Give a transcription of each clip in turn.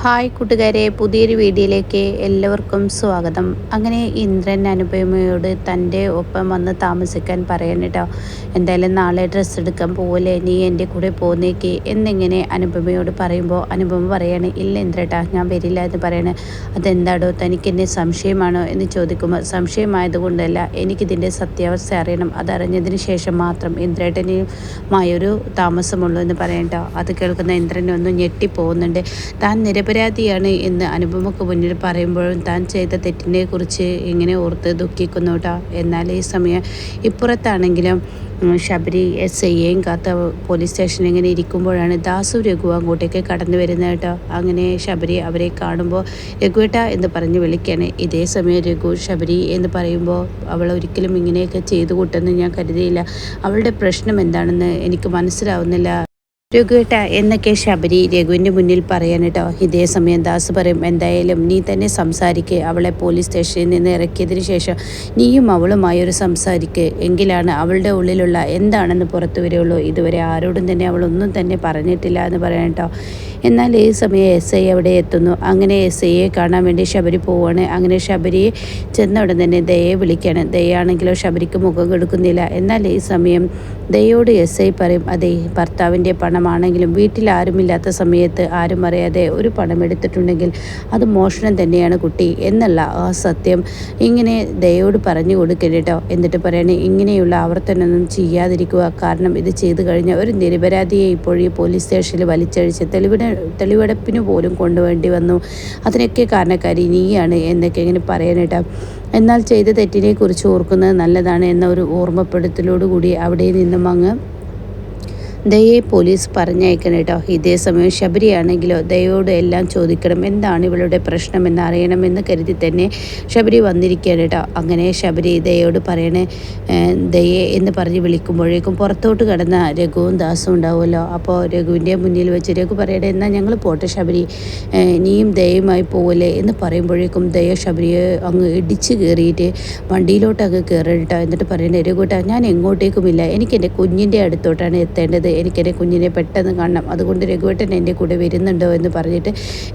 Hi കൂട്ടുകാരെ പുതിയൊരു വീഡിയോയിലേക്ക് എല്ലാവർക്കും സ്വാഗതം. അങ്ങനെ ഇന്ദ്രൻ അനുപമയോട് തന്റെ ഒപ്പം വന്ന് താമസിക്കാൻ പറയണം കേട്ടോ. എന്തായാലും നാളെ ഡ്രസ്സ് എടുക്കാൻ പോവല്ലേ നീ എന്റെ കൂടെ പോന്നേക്ക് എന്നിങ്ങനെ അനുപമയോട് പറയുമ്പോൾ അനുപമ പറയാണ് ഇല്ല ഇന്ദ്രട്ടാ ഞാൻ വരില്ല എന്ന് പറയണേ. അതെന്താടോ തനിക്കെന്നെ സംശയമാണോ എന്ന് ചോദിക്കുമ്പോൾ സംശയമായതുകൊണ്ടല്ല എനിക്കിതിന്റെ സത്യാവസ്ഥ അറിയണം. അതറിഞ്ഞതിന് ശേഷം മാത്രം ഇന്ദ്രേട്ടനുമായൊരു താമസമുള്ളൂ എന്ന് പറയട്ടോ അത് കേൾക്കുന്ന ഇന്ദ്രനെ ഒന്ന് ഞെട്ടിപ്പോകുന്നുണ്ട്. താൻ നിരപ നിരപരാധിയാണ് എന്ന് അനുപമക്ക് മുന്നിൽ പറയുമ്പോഴും താൻ ചെയ്ത തെറ്റിനെ കുറിച്ച് ഇങ്ങനെ ഓർത്ത് ദുഃഖിക്കുന്നു കേട്ടോ എന്നാൽ ഈ സമയം ഇപ്പുറത്താണെങ്കിലും ശബരി എസ് ഐയെയും കാത്ത പോലീസ് സ്റ്റേഷനിൽ ഇങ്ങനെ ഇരിക്കുമ്പോഴാണ് ദാസു രഘു അങ്ങോട്ടേക്ക് കടന്നു വരുന്നത് കേട്ടോ അങ്ങനെ ശബരി അവരെ കാണുമ്പോൾ രഘുവേട്ട എന്ന് പറഞ്ഞ് വിളിക്കുകയാണ് ഇതേ സമയം രഘു ശബരി എന്ന് പറയുമ്പോൾ അവൾ ഒരിക്കലും ഇങ്ങനെയൊക്കെ ചെയ്തു കൂട്ടെന്ന് ഞാൻ കരുതിയില്ല. അവളുടെ പ്രശ്നം എന്താണെന്ന് എനിക്ക് മനസ്സിലാവുന്നില്ല. രഘുവേട്ട എന്നൊക്കെ ശബരി രഘുവിന്റെ മുന്നിൽ പറയാൻ കേട്ടോ. ഇതേ സമയം ദാസ് പറയും എന്തായാലും നീ തന്നെ സംസാരിക്ക്. അവളെ പോലീസ് സ്റ്റേഷനിൽ നിന്ന് ഇറക്കിയതിന് ശേഷം നീയും അവളുമായി ഒരു സംസാരിക്ക്. എങ്കിലാണ് അവളുടെ ഉള്ളിലുള്ള എന്താണെന്ന് പുറത്തു വരികയുള്ളൂ ഇതുവരെ ആരോടും തന്നെ അവളൊന്നും തന്നെ പറഞ്ഞിട്ടില്ല എന്ന് പറയാൻ കേട്ടോ. എന്നാൽ ഈ സമയം എസ് ഐ അവിടെ എത്തുന്നു. അങ്ങനെ എസ് ഐയെ കാണാൻ വേണ്ടി ശബരി പോവുകയാണ്. അങ്ങനെ ശബരിയെ ചെന്ന ഉടൻ തന്നെ ദയെ വിളിക്കുകയാണ്. ദയാണെങ്കിലോ ശബരിക്ക് മുഖം കൊടുക്കുന്നില്ല. എന്നാൽ ഈ സമയം ദയോട് എസ് ഐ പറയും അതെ ഭർത്താവിന്റെ പണമാണെങ്കിലും വീട്ടിൽ ആരുമില്ലാത്ത സമയത്ത് ആരും അറിയാതെ ഒരു പണം എടുത്തിട്ടുണ്ടെങ്കിൽ അത് മോഷണം തന്നെയാണ് കുട്ടി എന്നുള്ള ആ സത്യം ഇങ്ങനെ ദയോട് പറഞ്ഞു കൊടുക്കരുട്ടോ എന്നിട്ട് പറയണേ ഇങ്ങനെയുള്ള ആവർത്തനമൊന്നും ചെയ്യാതിരിക്കുക. കാരണം ഇത് ചെയ്തു കഴിഞ്ഞാൽ ഒരു നിരപരാധിയെ ഇപ്പോൾ ഈ പോലീസ് സ്റ്റേഷനിൽ വലിച്ചഴിച്ച് തെളിവിന് തെളിവെടുപ്പിന് പോലും കൊണ്ടുവേണ്ടി വന്നു. അതിനൊക്കെ കാരണക്കാരി നീയാണ് എന്നൊക്കെ ഇങ്ങനെ പറയാനേട്ടാ എന്നാൽ ചെയ്ത തെറ്റിനെ കുറിച്ച് ഓർക്കുന്നത് നല്ലതാണ് എന്ന ഒരു ഓർമ്മപ്പെടുത്തലോടുകൂടി അവിടെ നിന്നും അങ്ങ് ദയെ പോലീസ് പറഞ്ഞയക്കണം കേട്ടോ ഇതേ സമയം ശബരിയാണെങ്കിലോ ദയോട് എല്ലാം ചോദിക്കണം. എന്താണ് ഇവളുടെ പ്രശ്നമെന്ന് അറിയണമെന്ന് കരുതി തന്നെ ശബരി വന്നിരിക്കുകയാണ് കേട്ടോ അങ്ങനെ ശബരി ദയോട് പറയണേ ദയെ എന്ന് പറഞ്ഞ് വിളിക്കുമ്പോഴേക്കും പുറത്തോട്ട് കിടന്ന രഘുവും ദാസും ഉണ്ടാവുമല്ലോ. അപ്പോൾ രഘുവിന്റെ മുന്നിൽ വെച്ച് രഘു പറയണേ എന്നാൽ ഞങ്ങൾ പോട്ടെ ശബരി. നീയും ദയുമായി പോവല്ലേ? എന്ന് പറയുമ്പോഴേക്കും ദയ ശബരിയെ അങ്ങ് ഇടിച്ച് കയറിയിട്ട് വണ്ടിയിലോട്ടങ്ങ് അങ്ങ് കയറിട്ടോ എന്നിട്ട് പറയണേ രഘുട്ടാ ഞാൻ എങ്ങോട്ടേക്കുമില്ല. എനിക്ക് എന്റെ കുഞ്ഞിന്റെ അടുത്തോട്ടാണ് എത്തേണ്ടത്. എനിക്കെന്റെ കുഞ്ഞിനെ പെട്ടെന്ന് കാണണം. അതുകൊണ്ട് രഘുവേട്ടൻ എന്റെ കൂടെ വരുന്നുണ്ടോ എന്ന് പറഞ്ഞിട്ട്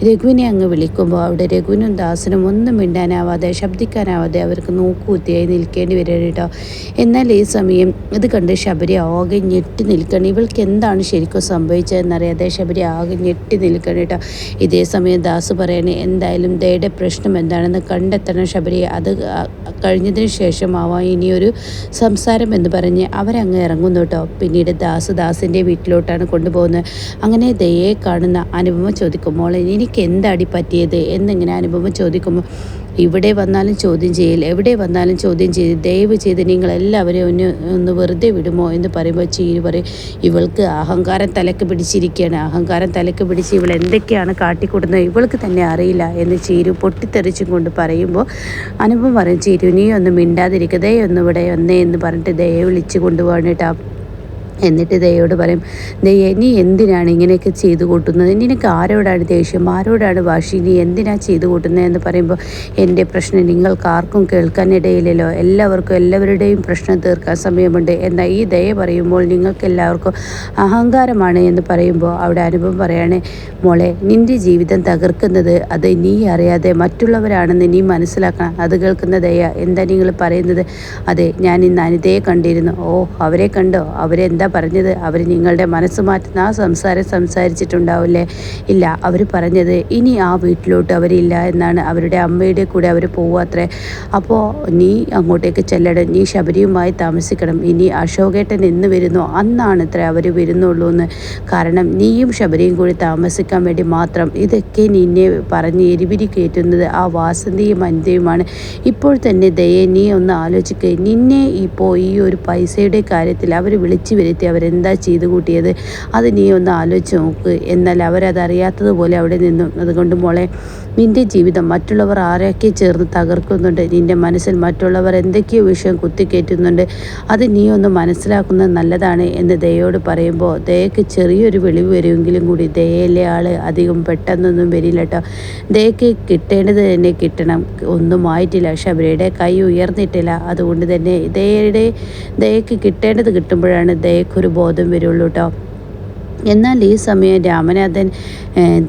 രഘുവിനെ അങ്ങ് വിളിക്കുമ്പോൾ അവിടെ രഘുവിനും ദാസനും ഒന്നും മിണ്ടാനാവാതെ ശബ്ദിക്കാനാവാതെ അവർക്ക് നോക്കുകുത്തിയായി നിൽക്കേണ്ടി വരും കേട്ടോ. എന്നാൽ ഈ സമയം ഇത് കണ്ട് ശബരി ആകെ ഞെട്ടി നിൽക്കണം ഇവൾക്ക് എന്താണ് ശരിക്കും സംഭവിച്ചതെന്നറിയാതെ ശബരി ആകെ ഞെട്ടി നിൽക്കണം കേട്ടോ. ഇതേ സമയം ദാസ് പറയണേ എന്തായാലും ദയുടെ പ്രശ്നം എന്താണെന്ന് കണ്ടെത്തണം ശബരി. അത് കഴിഞ്ഞതിന് ശേഷമാവാം ഇനിയൊരു സംസാരം എന്ന് പറഞ്ഞ് അവരങ്ങ് ഇറങ്ങുന്നു കേട്ടോ. പിന്നീട് ദാസ് ദാസിന്റെ എന്റെ വീട്ടിലോട്ടാണ് കൊണ്ടുപോകുന്നത്. അങ്ങനെ ദയെ കാണുന്ന അനുപമ ചോദിക്കുമ്പോൾ എനിക്ക് എന്താടി പറ്റിയത്? എന്നിങ്ങനെ അനുപമ ചോദിക്കുമ്പോൾ ഇവിടെ വന്നാലും ചോദ്യം ചെയ്യില്ല? എവിടെ വന്നാലും ചോദ്യം ചെയ്ത് ദയവ് ചെയ്ത് നിങ്ങളെല്ലാവരെയും ഒന്ന് ഒന്ന് വെറുതെ വിടുമോ? എന്ന് പറയുമ്പോൾ ചീര് പറയും ഇവൾക്ക് അഹങ്കാരം തലക്ക് പിടിച്ചിരിക്കുകയാണ് അഹങ്കാരം തലക്ക് പിടിച്ച് ഇവൾ എന്തൊക്കെയാണ് കാട്ടിക്കൊടുന്നത്? ഇവൾക്ക് തന്നെ അറിയില്ല. എന്ന് ചീരു പൊട്ടിത്തെറിച്ചും കൊണ്ട് പറയുമ്പോൾ അനുഭവം പറയും ചീരു നീ ഒന്ന് മിണ്ടാതിരിക്കുക ദയൊന്ന് ഇവിടെ ഒന്നേ എന്ന് പറഞ്ഞിട്ട് ദയെ വിളിച്ച് കൊണ്ടുപോകാനായിട്ട് എന്നിട്ട് ദയോട് പറയും ദയ്യ നീ എന്തിനാണ് ഇങ്ങനെയൊക്കെ ചെയ്തു കൂട്ടുന്നത്? നിനക്ക് ആരോടാണ് ദേഷ്യം? ആരോടാണ് വാശി? നീ എന്തിനാ ചെയ്തു കൂട്ടുന്നത്? എന്ന് പറയുമ്പോൾ എന്റെ പ്രശ്നം നിങ്ങൾക്ക് ആർക്കും കേൾക്കാനിടയില്ലല്ലോ. എല്ലാവർക്കും എല്ലാവരുടെയും പ്രശ്നം തീർക്കാൻ സമയമുണ്ട്. എന്നാൽ ഈ ദയ പറയുമ്പോൾ നിങ്ങൾക്ക് എല്ലാവർക്കും അഹങ്കാരമാണ് എന്ന് പറയുമ്പോൾ അവിടെ അനുഭവം പറയാണ് മോളെ നിന്റെ ജീവിതം തകർക്കുന്നത് അത് നീ അറിയാതെ മറ്റുള്ളവരാണെന്ന് നീ മനസ്സിലാക്കണം. അത് കേൾക്കുന്ന ദയ എന്താ നിങ്ങൾ പറയുന്നത്? അതെ ഞാൻ ഇന്ന് അനിതയെ കണ്ടിരുന്നു. ഓ അവരെ കണ്ടോ? അവരെന്താ പറഞ്ഞത്. അവർ നിങ്ങളുടെ മനസ്സ് മാറ്റുന്ന ആ സംസാരം സംസാരിച്ചിട്ടുണ്ടാവില്ലേ? ഇല്ല. അവർ പറഞ്ഞത് ഇനി ആ വീട്ടിലോട്ട് അവരില്ല എന്നാണ്. അവരുടെ അമ്മയുടെ കൂടെ അവർ പോവാത്രേ അപ്പോൾ നീ അങ്ങോട്ടേക്ക് ചെല്ലണം. നീ ശബരിയുമായി താമസിക്കണം. ഇനി അശോകേട്ടൻ എന്ന് വരുന്നോ. അന്നാണ് ഇത്ര അവർ വരുന്നുള്ളൂ എന്ന്. കാരണം നീയും ശബരിയും കൂടി താമസിക്കാൻ വേണ്ടി മാത്രം. ഇതൊക്കെ നിന്നെ പറഞ്ഞ് എരിപിരി കയറ്റുന്നത് ആ വാസന്തിയും അന്ത്യയുമാണ് ഇപ്പോൾ തന്നെ ദയെ നീ ഒന്ന് ആലോചിക്കുക നിന്നെ ഇപ്പോൾ ഈ ഒരു പൈസയുടെ കാര്യത്തിൽ അവർ വിളിച്ചു പറ്റി അവരെന്താ ചെയ്തു കൂട്ടിയത്? അത് നീ ഒന്ന് ആലോചിച്ച് നോക്ക്. എന്നാൽ അവരതറിയാത്തതുപോലെ അവിടെ നിന്നു. അതുകൊണ്ട് മോളെ നിന്റെ ജീവിതം മറ്റുള്ളവർ ആരൊക്കെ ചേർന്ന് തകർക്കുന്നുണ്ട്? നിന്റെ മനസ്സിൽ മറ്റുള്ളവർ എന്തൊക്കെയോ വിഷയം കുത്തിക്കയറ്റുന്നുണ്ട് അത് നീ ഒന്ന് മനസ്സിലാക്കുന്നത് നല്ലതാണ് എന്ന് ദയോട് പറയുമ്പോൾ ദയക്ക് ചെറിയൊരു വെളിവ് വരുമെങ്കിലും കൂടി ദയയിലെ ആൾ അധികം പെട്ടെന്നൊന്നും വരില്ല കേട്ടോ ദയക്ക് കിട്ടേണ്ടത് തന്നെ കിട്ടണം. ഒന്നും ആയിട്ടില്ല. ശബരിയുടെ കൈ ഉയർന്നിട്ടില്ല. അതുകൊണ്ട് തന്നെ ദയയുടെ ദയക്ക് കിട്ടേണ്ടത് കിട്ടുമ്പോഴാണ് ദയക്കൊരു ബോധം വരുള്ളൂ കേട്ടോ എന്നാൽ ഈ സമയം രാമനാഥൻ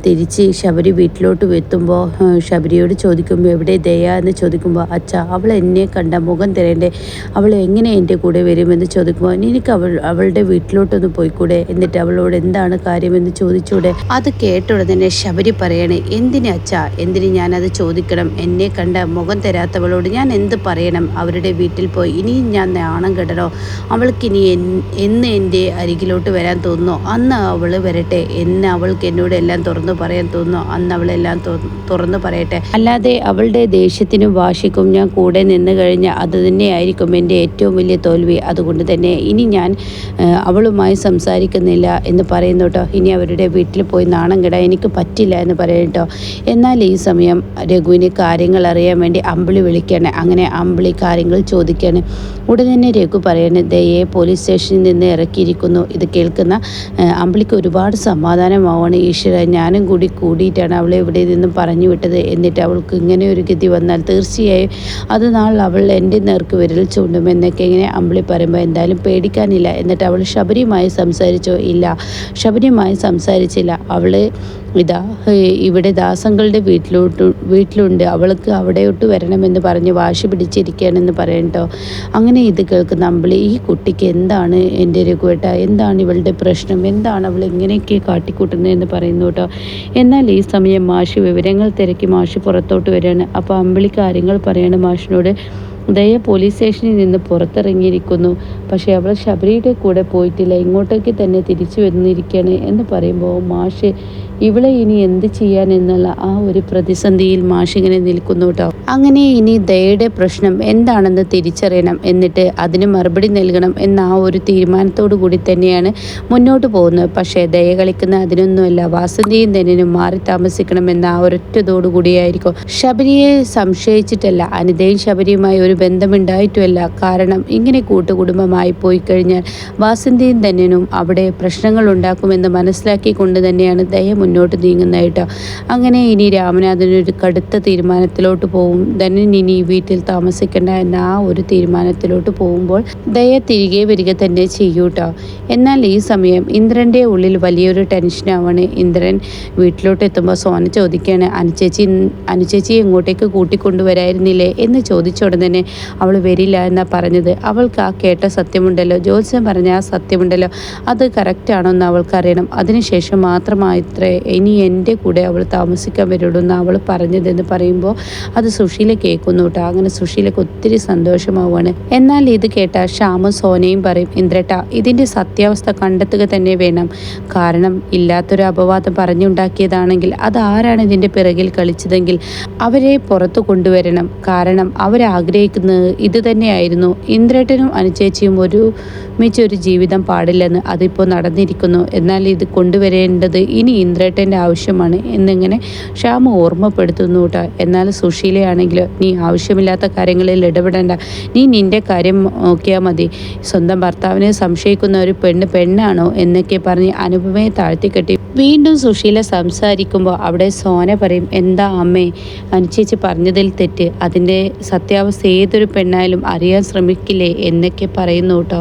തിരിച്ച് ശബരി വീട്ടിലോട്ട് എത്തുമ്പോൾ ശബരിയോട് ചോദിക്കുമ്പോൾ എവിടെ ദയ? എന്ന് ചോദിക്കുമ്പോൾ അച്ഛ അവൾ എന്നെ കണ്ട മുഖം തരേണ്ടേ അവൾ എങ്ങനെ എന്റെ കൂടെ വരുമെന്ന് ചോദിക്കുമ്പോൾ എനിക്ക് അവൾ അവളുടെ വീട്ടിലോട്ടൊന്ന് പോയിക്കൂടെ? എന്നിട്ട് അവളോട് എന്താണ് കാര്യമെന്ന് ചോദിച്ചൂടെ. അത് കേട്ട ഉടനെ ശബരി പറയണേ എന്തിന് അച്ഛ? എന്തിന് ഞാനത് ചോദിക്കണം? എന്നെ കണ്ട മുഖം തരാത്തവളോട് ഞാൻ എന്ത് പറയണം? അവരുടെ വീട്ടിൽ പോയി ഇനിയും ഞാൻ നാണം കെടണോ? അവൾക്കിനി എന്ന് എന്റെ അരികിലോട്ട് വരാൻ തോന്നുന്നു? അന്ന് അവൾ വരട്ടെ. എന്ന് അവൾക്ക് എന്നോട് എല്ലാം തുറന്നു പറയാൻ തോന്നുന്നു. അന്ന് അവളെല്ലാം തുറന്നു പറയട്ടെ. അല്ലാതെ അവളുടെ ദേഷ്യത്തിനും വാശിക്കും ഞാൻ കൂടെ നിന്ന് കഴിഞ്ഞാൽ അത് തന്നെയായിരിക്കും എന്റെ ഏറ്റവും വലിയ തോൽവി. അതുകൊണ്ട് തന്നെ ഇനി ഞാൻ അവളുമായി സംസാരിക്കുന്നില്ല എന്ന് പറയുന്നു കേട്ടോ. ഇനി അവരുടെ വീട്ടിൽ പോയി നാണം കിടാൻ എനിക്ക് പറ്റില്ല എന്ന് പറയട്ടോ എന്നാൽ ഈ സമയം രഘുവിന് കാര്യങ്ങൾ അറിയാൻ വേണ്ടി അമ്പിളി വിളിക്കുകയാണ്. അങ്ങനെ അമ്പിളി കാര്യങ്ങൾ ചോദിക്കുകയാണ്. ഉടനെ തന്നെ രഘു പറയണേ ദയെ പോലീസ് സ്റ്റേഷനിൽ നിന്ന് ഇറക്കിയിരിക്കുന്നു. ഇത് കേൾക്കുന്ന അമ്പിളിക്ക് ഒരുപാട് സമാധാനമാവാണ് ഈശ്വര. ഞാനും കൂടി കൂടിയിട്ടാണ് അവളെ ഇവിടെ നിന്നും പറഞ്ഞു വിട്ടത്. എന്നിട്ട് അവൾക്ക് ഇങ്ങനെ ഒരു ഗതി വന്നാൽ തീർച്ചയായും അത് നാൾ അവൾ എന്റെ നേർക്ക് വിരൽ ചൂണ്ടുമെന്നൊക്കെ ഇങ്ങനെ അമ്പിളി പറയുമ്പോൾ എന്തായാലും പേടിക്കാനില്ല. എന്നിട്ട് അവൾ ശബരിയുമായി സംസാരിച്ചോ? ഇല്ല. ശബരിയുമായി സംസാരിച്ചില്ല. അവൾ ഇതാ ഇവിടെ ദാസങ്ങളുടെ വീട്ടിലോട്ട് വീട്ടിലുണ്ട്. അവൾക്ക് അവിടെയോട്ട് വരണമെന്ന് പറഞ്ഞ് വാശി പിടിച്ചിരിക്കുകയാണെന്ന് പറയണ്ടോ അങ്ങനെ ഇത് കേൾക്കുന്ന അമ്പിളി ഈ കുട്ടിക്ക് എന്താണ് എന്റെ രഘുവേട്ട എന്താണ് ഇവളുടെ പ്രശ്നം? എന്താണ് അവൾ എങ്ങനെയൊക്കെ കാട്ടിക്കൂട്ടുന്നതെന്ന് പറയുന്നു കേട്ടോ എന്നാൽ ഈ സമയം മാഷി വിവരങ്ങൾ തിരക്കി മാഷി പുറത്തോട്ട് വരികയാണ്. അപ്പോൾ അമ്പിളി കാര്യങ്ങൾ പറയാണ് മാഷിനോട്. ദയ പോലീസ് സ്റ്റേഷനിൽ നിന്ന് പുറത്തിറങ്ങിയിരിക്കുന്നു. പക്ഷേ അവൾ ശബരിയുടെ കൂടെ പോയിട്ടില്ല. ഇങ്ങോട്ടേക്ക് തന്നെ തിരിച്ചു വന്നിരിക്കുകയാണ് എന്ന് പറയുമ്പോൾ മാഷ് ഇവളെ ഇനി എന്ത് ചെയ്യാൻ എന്നുള്ള ആ ഒരു പ്രതിസന്ധിയിൽ മാഷിങ്ങനെ നിൽക്കുന്നു കേട്ടോ അങ്ങനെ ഇനി ദയയുടെ പ്രശ്നം എന്താണെന്ന് തിരിച്ചറിയണം എന്നിട്ട് അതിന് മറുപടി നൽകണം എന്ന ആ ഒരു തീരുമാനത്തോടു കൂടി തന്നെയാണ് മുന്നോട്ട് പോകുന്നത്. പക്ഷേ ദയ കളിക്കുന്ന അതിനൊന്നുമല്ല വാസന്തിയും തന്നെയും മാറി താമസിക്കണം എന്ന ആ ഒരൊറ്റതോടു കൂടിയായിരിക്കും. ശബരിയെ സംശയിച്ചിട്ടല്ല അനിതയും ശബരിയുമായി ഒരു ബന്ധമുണ്ടായിട്ടുമല്ല. കാരണം ഇങ്ങനെ കൂട്ടുകുടുംബമായി പോയി കഴിഞ്ഞാൽ വാസന്തിയും തന്നെയും അവിടെ പ്രശ്നങ്ങൾ ഉണ്ടാക്കുമെന്ന് മനസ്സിലാക്കിക്കൊണ്ട് തന്നെയാണ് ദയ മുന്നോട്ട് നീങ്ങുന്നതായിട്ടോ. അങ്ങനെ ഇനി രാമനാഥൻ ഒരു കടുത്ത തീരുമാനത്തിലോട്ട് പോകും ധനൻ ഇനി വീട്ടിൽ താമസിക്കേണ്ട എന്ന ആ ഒരു തീരുമാനത്തിലോട്ട് പോകുമ്പോൾ ദയ തിരികെ വരിക തന്നെ ചെയ്യൂട്ടോ. എന്നാൽ ഈ സമയം ഇന്ദ്രന്റെ ഉള്ളിൽ വലിയൊരു ടെൻഷനാവാണ് ഇന്ദ്രൻ വീട്ടിലോട്ട് എത്തുമ്പോൾ സോന ചോദിക്കുകയാണ് അനുചേച്ചി അനുചേച്ചി എങ്ങോട്ടേക്ക് കൂട്ടിക്കൊണ്ടുവരായിരുന്നില്ലേ? എന്ന് ചോദിച്ച ഉടനെ അവൾ വരില്ല എന്നാണ് പറഞ്ഞത്. അവൾക്ക് ആ കേട്ട സത്യമുണ്ടല്ലോ. ജ്യോത്സ്യം പറഞ്ഞ ആ സത്യമുണ്ടല്ലോ. അത് കറക്റ്റാണോ എന്ന് അവൾക്കറിയണം. അതിനുശേഷം മാത്രമാത്രേ ഇനി എന്റെ കൂടെ അവൾ താമസിക്കാൻ വരുള്ളൂ എന്ന് അവൾ പറഞ്ഞതെന്ന് പറയുമ്പോൾ അത് സുശീല കേൾക്കുന്നു കേട്ടോ. അങ്ങനെ സുശീലക്ക് ഒത്തിരി സന്തോഷമാവുകയാണ്. എന്നാൽ ഇത് കേട്ട ശ്യാമും സോനയും പറയും ഇന്ദ്രട്ട ഇതിന്റെ സത്യാവസ്ഥ കണ്ടെത്തുക തന്നെ വേണം. കാരണം ഇല്ലാത്തൊരു അപവാദം പറഞ്ഞുണ്ടാക്കിയതാണെങ്കിൽ അത് ആരാണ് ഇതിന്റെ പിറകിൽ കളിച്ചതെങ്കിൽ അവരെ പുറത്തു കൊണ്ടുവരണം. കാരണം അവരാഗ്രഹിക്കുന്നത് ഇത് തന്നെയായിരുന്നു. ഇന്ദ്രട്ടനും അനുചേച്ചിയും ഒരു മിച്ചൊരു ജീവിതം പാടില്ലെന്ന് അതിപ്പോൾ നടന്നിരിക്കുന്നു. എന്നാൽ ഇത് കൊണ്ടുവരേണ്ടത് ഇനി ഇന്ദ്രേട്ടന്റെ ആവശ്യമാണ് എന്നിങ്ങനെ ശ്യാമ ഓർമ്മപ്പെടുത്തുന്നു കേട്ടോ. എന്നാൽ സുശീലയാണെങ്കിൽ നീ ആവശ്യമില്ലാത്ത കാര്യങ്ങളിൽ ഇടപെടേണ്ട. നീ നിന്റെ കാര്യം നോക്കിയാൽ മതി. സ്വന്തം ഭർത്താവിനെ സംശയിക്കുന്ന ഒരു പെണ്ണ് പെണ്ണാണോ എന്നൊക്കെ പറഞ്ഞ് അനുപമയെ താഴ്ത്തിക്കെട്ടി. വീണ്ടും സുശീല സംസാരിക്കുമ്പോൾ അവിടെ സോന പറയും എന്താ അമ്മേ? അനുചേച്ചി പറഞ്ഞതിൽ തെറ്റ്. അതിന്റെ സത്യാവസ്ഥ ഏതൊരു പെണ്ണായാലും അറിയാൻ ശ്രമിക്കില്ലേ എന്നൊക്കെ പറയുന്നു കേട്ടോ.